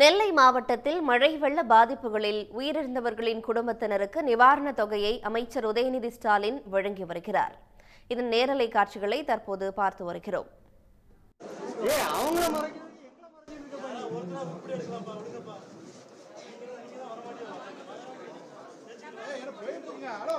நெல்லை மாவட்டத்தில் மழை வெள்ள பாதிப்புகளில் உயிரிழந்தவர்களின் குடும்பத்தினருக்கு நிவாரணத் தொகையை அமைச்சர் உதயநிதி ஸ்டாலின் வழங்கி வருகிறார். இதன் நேரலை காட்சிகளை தற்போது பார்த்து வருகிறோம். ஹலோ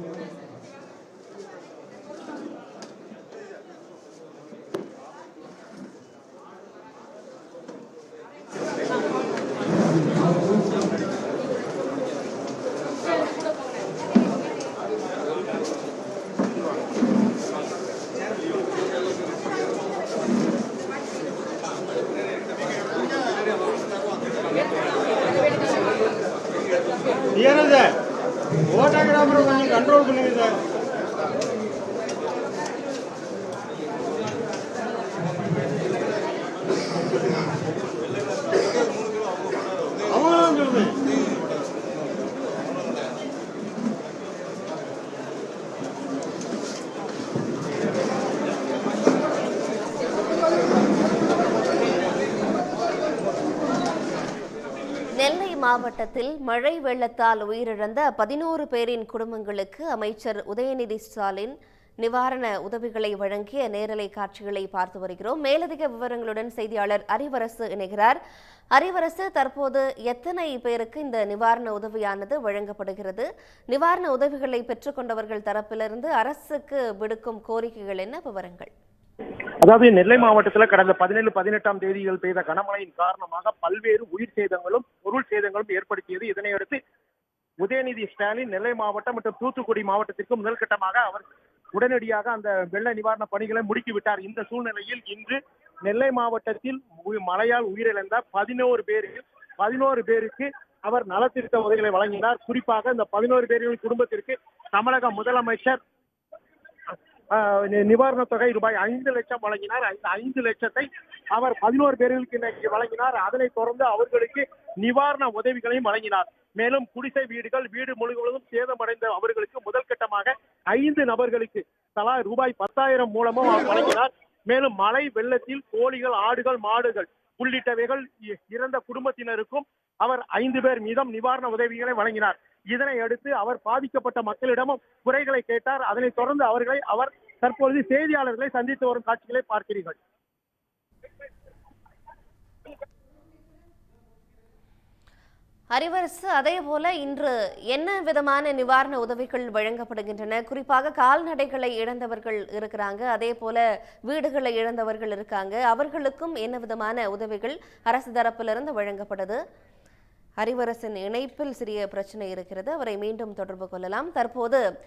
ஓட்டாகிராமரை கொஞ்சம் கண்ட்ரோல் பண்ணுங்க சார் மாவட்டத்தில் மழை வெள்ளத்தால் உயிரிழந்த பதினோரு பேரின் குடும்பங்களுக்கு அமைச்சர் உதயநிதி ஸ்டாலின் நிவாரண உதவிகளை வழங்கிய நேரலை காட்சிகளை பார்த்து வருகிறோம். மேலதிக விவரங்களுடன் செய்தியாளர் அறிவரசு இணைகிறார். அறிவரசு தற்போது எத்தனை பேருக்கு இந்த நிவாரண உதவியானது வழங்கப்படுகிறது? நிவாரண உதவிகளை பெற்றுக்கொண்டவர்கள் தரப்பிலிருந்து அரசுக்கு விடுக்கும் கோரிக்கைகள் என்ன? விவரங்கள். அதாவது நெல்லை மாவட்டத்தில் கடந்த பதினேழு பதினெட்டாம் தேதிகள் பெய்த கனமழையின் காரணமாக பல்வேறு உயிர் சேதங்களும் பொருள் சேதங்களும் ஏற்படுத்தியது. இதனையடுத்து உதயநிதி ஸ்டாலின் நெல்லை மாவட்டம் மற்றும் தூத்துக்குடி மாவட்டத்திற்கு முதல்கட்டமாக அவர் உடனடியாக அந்த வெள்ள நிவாரண பணிகளை முடுக்கிவிட்டார் இந்த சூழ்நிலையில் இன்று நெல்லை மாவட்டத்தில் மழையால் உயிரிழந்த பதினோரு பேரில் பதினோரு பேருக்கு அவர் நலத்திருத்த உதவிகளை வழங்கினார். குறிப்பாக இந்த பதினோரு பேரின் குடும்பத்திற்கு தமிழக முதலமைச்சர் நிவாரண தொகை ரூபாய் ஐந்து லட்சம் வழங்கினார். அந்த ஐந்து லட்சத்தை அவர் பதினோரு பேர்களுக்கு இன்னைக்கு வழங்கினார். அதனை தொடர்ந்து அவர்களுக்கு நிவாரண உதவிகளையும் வழங்கினார். மேலும் குடிசை வீடுகள் வீடு முழுவதும் சேதமடைந்த அவர்களுக்கு முதல் கட்டமாக ஐந்து நபர்களுக்கு தலா ரூபாய் பத்தாயிரம் மூலமும் அவர் வழங்கினார். மேலும் மழை வெள்ளத்தில் கோழிகள் ஆடுகள் மாடுகள் உள்ளிட்டவைகள் இ- இறந்த குடும்பத்தினருக்கும் அவர் ஐந்து பேர் மீதம் நிவாரண உதவிகளை வழங்கினார். இதனை அடுத்து அவர் பாதிக்கப்பட்ட மக்களிடமும் குறைகளை கேட்டார். அதனைத் தொடர்ந்து அவர்களை அவர் தற்பொழுது செய்தியாளர்களை சந்தித்து வரும் காட்சிகளை பார்க்கிறீர்கள். அறிவரசு அதே போல இன்று என்ன விதமான நிவாரண உதவிகள் வழங்கப்படுகின்றன? குறிப்பாக கால்நடைகளை இழந்தவர்கள் இருக்கிறாங்க. அதே போல வீடுகளை இழந்தவர்கள் இருக்காங்க. அவர்களுக்கும் என்ன விதமான உதவிகள் அரசு தரப்பிலிருந்து வழங்கப்படுது? அறிவரசின் இணைப்பில் சிறிய பிரச்சனை இருக்கிறது. அவரை மீண்டும் தொடர்பு கொள்ளலாம். தற்போது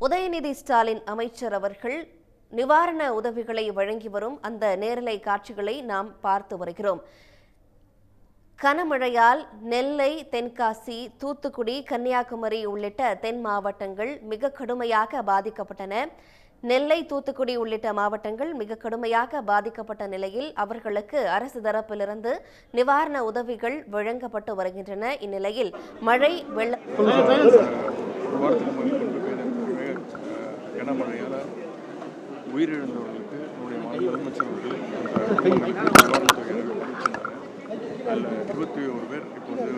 உதயநிதி ஸ்டாலின் அமைச்சர் அவர்கள் நிவாரண உதவிகளை வழங்கி வரும் அந்த நேரலை காட்சிகளை நாம் பார்த்து வருகிறோம். கனமழையால் நெல்லை தென்காசி தூத்துக்குடி கன்னியாகுமரி உள்ளிட்ட தென் மாவட்டங்கள் மிக கடுமையாக பாதிக்கப்பட்டன. நெல்லை தூத்துக்குடி உள்ளிட்ட மாவட்டங்கள் மிக கடுமையாக பாதிக்கப்பட்ட நிலையில் அவர்களுக்கு அரசு தரப்பிலிருந்து நிவாரண உதவிகள் வழங்கப்பட்டு வருகின்றன. இந்நிலையில் மழை வெள்ள உயிரிழந்தவர்களுக்கு இருபத்தி ஒரு பேர் இப்போ வந்து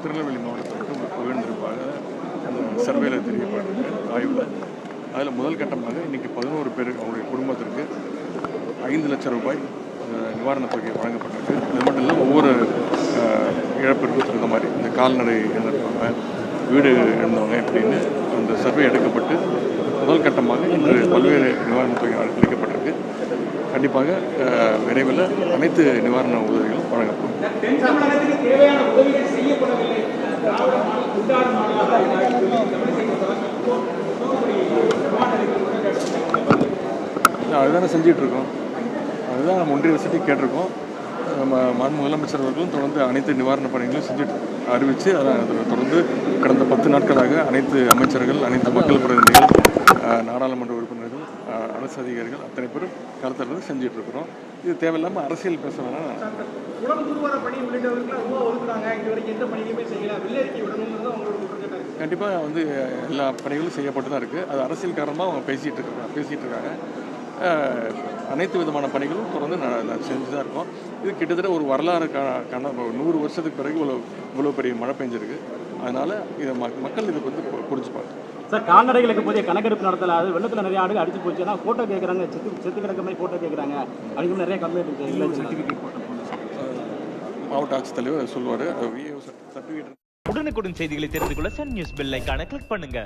திருநெல்வேலி மாவட்டத்திற்கு உயர்ந்திருப்பாங்க. அந்த சர்வேல ஆய்வில். அதில் முதல் கட்டமாக இன்றைக்கி பதினோரு பேர் அவங்களுடைய குடும்பத்திற்கு ஐந்து லட்சம் ரூபாய் நிவாரணத் தொகை வழங்கப்பட்டிருக்கு. அது மட்டும் இல்லாமல் ஒவ்வொரு இழப்பிற்கும் தகுந்த மாதிரி இந்த கால்நடை இழந்திருப்பாங்க வீடு இழந்தவங்க இப்படின்னு அந்த சர்வே எடுக்கப்பட்டு முதல் கட்டமாக இன்று பல்வேறு நிவாரணத் தொகை அளிக்கப்பட்டிருக்கு. கண்டிப்பாக விரைவில் அனைத்து நிவாரண உதவிகளும் வழங்கப்படும். அதுதானே செஞ்சிகிட்ருக்கோம் அதுதான் நம்ம ஒன்றிய வசதி கேட்டிருக்கோம். நம்ம மாண்பு முதலமைச்சர் அவர்களும் தொடர்ந்து அனைத்து நிவாரணப் பணிகளையும் செஞ்சுட்டு அறிவித்து அதை அதில் தொடர்ந்து கடந்த பத்து நாட்களாக அனைத்து அமைச்சர்கள் அனைத்து மக்கள் பிரதிநிதிகள் நாடாளுமன்ற உறுப்பினர்கள் அரசு அதிகாரிகள் அத்தனை பேரும் களத்தில் இருந்து இருக்கிறோம் இது தேவையில்லாமல் அரசியல் பேச வேணாம். கண்டிப்பாக வந்து எல்லா பணிகளும் செய்யப்பட்டு தான் இருக்குது அது அரசியல் காரணமாக அவங்க பேசிகிட்டு இருக்காங்க பேசிகிட்டு இருக்காங்க. அனைத்து விதமான பணிகளும் தொடர்ந்து நான் செஞ்சு தான் இருக்கோம். இது கிட்டத்தட்ட ஒரு வரலாறு காண ஒரு நூறு வருஷத்துக்கு பிறகு இவ்வளோ இவ்வளோ பெரிய மழை பெஞ்சிருக்கு. அதனால் இதை மக் மக்கள் இதுக்கு வந்து புரிஞ்சுப்பாங்க. சார் கால்நடைகளுக்கு போதிய கணக்கெடுப்பு நடத்தல அது வெள்ளத்தில் நிறைய ஆடு அடிச்சு போச்சுன்னா ஃபோட்டோ கேட்குறாங்க செத்து செத்து கிடக்க மாதிரி ஃபோட்டோ கேட்குறாங்க அப்படின்னு நிறைய கம்ப்ளைண்ட் இருக்கு. இல்லை சர்டிஃபிகேட் மாவட்ட ஆட்சித்தலைவர் சொல்லுவார் உடனுக்குடன் செய்திகளை தெரிந்து கொள்ள சன் நியூஸ் பெல் ஐகானை கிளிக் பண்ணுங்க.